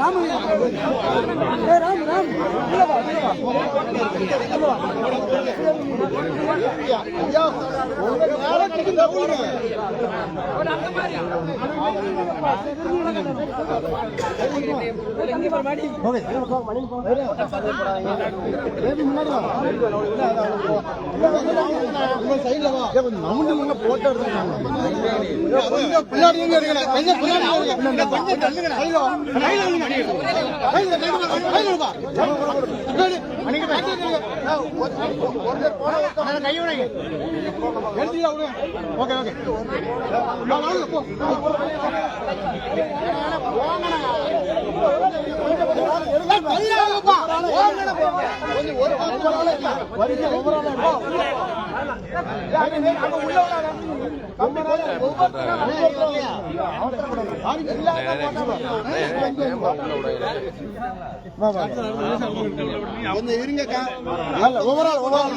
ராம கொஞ்சம் இருங்கக்கா overall overall